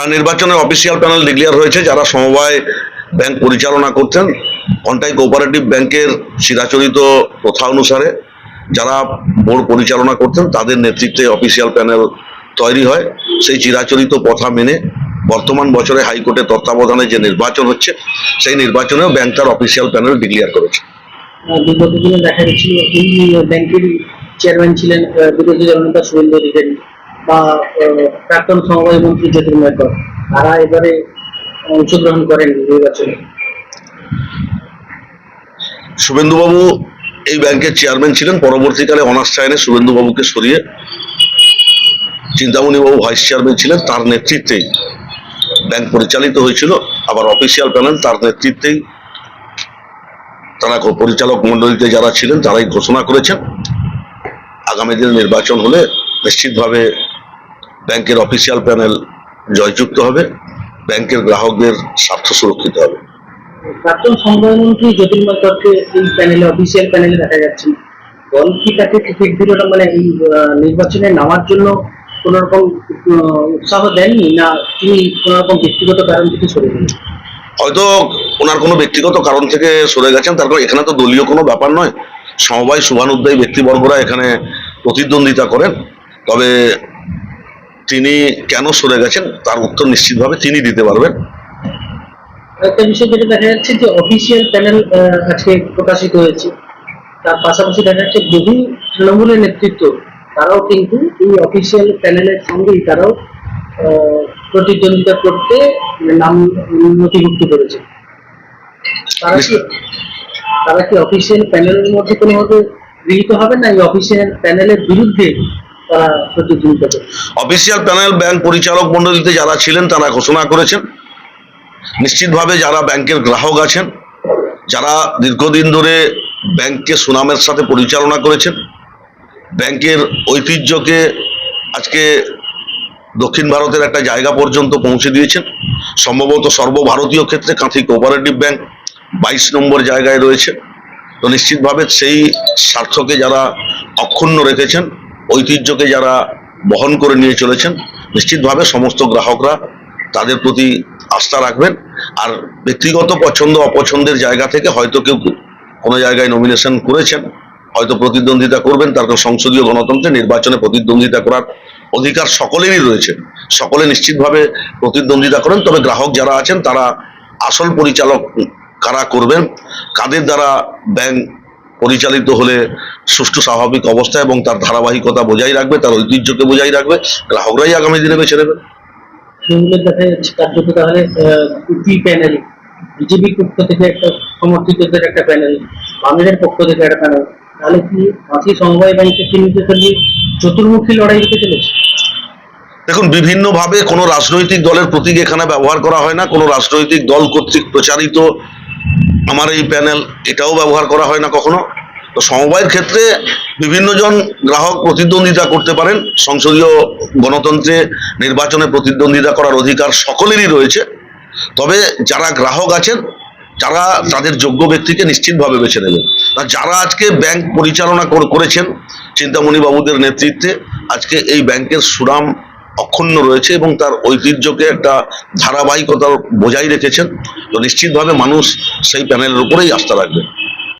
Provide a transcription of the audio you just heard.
আর নির্বাচনের official panel declare হয়েছে, যারা সমবায় ব্যাংক পরিচালনা করতেন কন্টাই কোঅপারেটিভ ব্যাংকের চিরাচরিত প্রথা অনুসারে যারা বোর্ড পরিচালনা করতেন, তাদের নেতৃত্বে অফিসিয়াল প্যানেল তৈরি হয়। সেই চিরাচরিত প্রথা মেনে বর্তমান বছরে হাইকোর্টের তত্ত্বাবধানে যে নির্বাচন হচ্ছে, সেই নির্বাচনেও ব্যাংক তার অফিসিয়াল প্যানেল ডিক্লেয়ার করেছে। দিনে দেখা গেছিল, এই ব্যাংকের চেয়ারম্যান ছিলেন বিরোধী শুভেন্দু অধিকারী বা প্রাক্তন সমবায় মন্ত্রী জ্যোতির্ময় কর তারা এবারে অংশগ্রহণ করেন নির্বাচনে। শুভেন্দুবাবু এই ব্যাংকের চেয়ারম্যান ছিলেন, পরবর্তীকালে অনার্স চায়নে শুভেন্দুবাবুকে সরিয়ে চিন্তামণিবাবু ভাইস চেয়ারম্যান ছিলেন, তার নেতৃত্বেই ব্যাংক পরিচালিত হয়েছিল। আবার অফিসিয়াল প্যানেল তার নেতৃত্বেই তারা পরিচালক মণ্ডলীতে যারা ছিলেন, তারাই ঘোষণা করেছেন। আগামী দিনে নির্বাচন হলে নিশ্চিতভাবে ব্যাংকের অফিসিয়াল প্যানেল জয়যুক্ত হবে ব্যাংকের গ্রাহকদের স্বার্থ সুরক্ষিত হবে। প্রাক্তন সমবায় মন্ত্রী জ্যোতির্ময় করকে এই প্যানেলে অফিসিয়াল প্যানেলে দেখা যাচ্ছে। দল কি তাকে টিকিট দিল না? মানে এই নির্বাচনে নামার জন্য কোন রকম উৎসাহ দেননি না তিনি কোন রকম ব্যক্তিগত কারণ থেকে সরে গেলেন? হয়তো ওনার কোনো ব্যক্তিগত কারণ থেকে সরে গেছেন তার কারণ এখানে তো দলীয় কোনো ব্যাপার নয়। সমবায় শুভানুদ্দায়ী ব্যক্তিবর্গরা এখানে প্রতিদ্বন্দ্বিতা করেন। তবে তিনি কেন সরে গেছেন, তার উত্তর নিশ্চিতভাবে তিনি দিতে পারবেন। একটা বিষয় যেটা দেখা যাচ্ছে যে অফিসিয়াল প্যানেল আজকে প্রকাশিত হয়েছে। তার পাশাপাশি দেখা যাচ্ছে বহু তৃণমূলের নেতৃত্ব, তারাও কিন্তু এই অফিসিয়াল প্যানেলের সঙ্গেই তারাও প্রতিদ্বন্দ্বিতা করতে নাম নথিভুক্ত করেছে। তারা কি অফিসিয়াল প্যানেলের মধ্যে কোনোভাবে গৃহীত হবে না? এই অফিসিয়াল প্যানেলের বিরুদ্ধে অফিসিয়াল প্যানেল ব্যাংক পরিচালক মণ্ডলীতে যারা ছিলেন, তারা ঘোষণা করেছেন। নিশ্চিতভাবে যারা ব্যাংকের গ্রাহক আছেন, যারা দীর্ঘদিন ধরে ব্যাংককে সুনামের সাথে পরিচালনা করেছেন, ব্যাংকের ঐতিহ্যকে আজকে দক্ষিণ ভারতের একটা জায়গা পর্যন্ত পৌঁছে দিয়েছেন। সম্ভবত সর্বভারতীয় ক্ষেত্রে কাঁথি কোঅপারেটিভ ব্যাংক বাইশ নম্বর জায়গায় রয়েছে। তো নিশ্চিতভাবে সেই স্বার্থকে যারা অক্ষুণ্ণ রেখেছেন ঐতিহ্যকে যারা বহন করে নিয়ে চলেছেন, নিশ্চিতভাবে সমস্ত গ্রাহকরা তাদের প্রতি আস্থা রাখবেন। আর ব্যক্তিগত পছন্দ, অপছন্দের জায়গা থেকে হয়তো কেউ কোনো জায়গায় নমিনেশন করেছেন, হয়তো প্রতিদ্বন্দ্বিতা করবেন, তার কারণ সংসদীয় গণতন্ত্রে নির্বাচনে প্রতিদ্বন্দ্বিতা করার অধিকার সকলেরই রয়েছে। সকলে নিশ্চিতভাবে প্রতিদ্বন্দ্বিতা করেন, তবে গ্রাহক যারা আছেন তারা আসল পরিচালক কারা করবেন, কাদের দ্বারা ব্যাংক পরিচালিত হলে সুষ্ঠু স্বাভাবিক অবস্থা এবং তার ধারাবাহিকতা বজায় রাখবে তার ঐতিহ্যকে বজায় রাখবে গ্রাহকরাই আগামী দিনে বেছে নেবেন তৃণমূলের দেখা যাচ্ছে কার্যত তাহলে ইপি প্যানেল বিজেপির পক্ষ থেকে একটা সমর্থিতদের একটা প্যানেল বামেদের পক্ষ থেকে একটা প্যানেল তাহলে কি সমবায় চিহ্নিত চতুর্মুখী লড়াই হতে চলেছে? দেখুন বিভিন্নভাবে কোনো রাজনৈতিক দলের প্রতীক এখানে ব্যবহার করা হয় না কোনো রাজনৈতিক দল কর্তৃক প্রচারিত আমার এই প্যানেল এটাও ব্যবহার করা হয় না কখনো। তো সমবায়ের ক্ষেত্রে বিভিন্ন জন গ্রাহক প্রতিদ্বন্দ্বিতা করতে পারেন। সংসদীয় গণতন্ত্রে নির্বাচনে প্রতিদ্বন্দ্বিতা করার অধিকার সকলেরই রয়েছে। তবে যারা গ্রাহক আছেন, যারা তাদের যোগ্য ব্যক্তিকে নিশ্চিতভাবে বেছে নেবেন। আর যারা আজকে ব্যাংক পরিচালনা করেছেন চিন্তামণি বাবুদের নেতৃত্বে, আজকে এই ব্যাংকের সুনাম অক্ষুণ্ণ রয়েছে এবং তার ঐতিহ্যকে একটা ধারাবাহিকতা বজায় রেখেছেন। তো নিশ্চিতভাবে মানুষ সেই প্যানেলের উপরেই আস্থা রাখবে।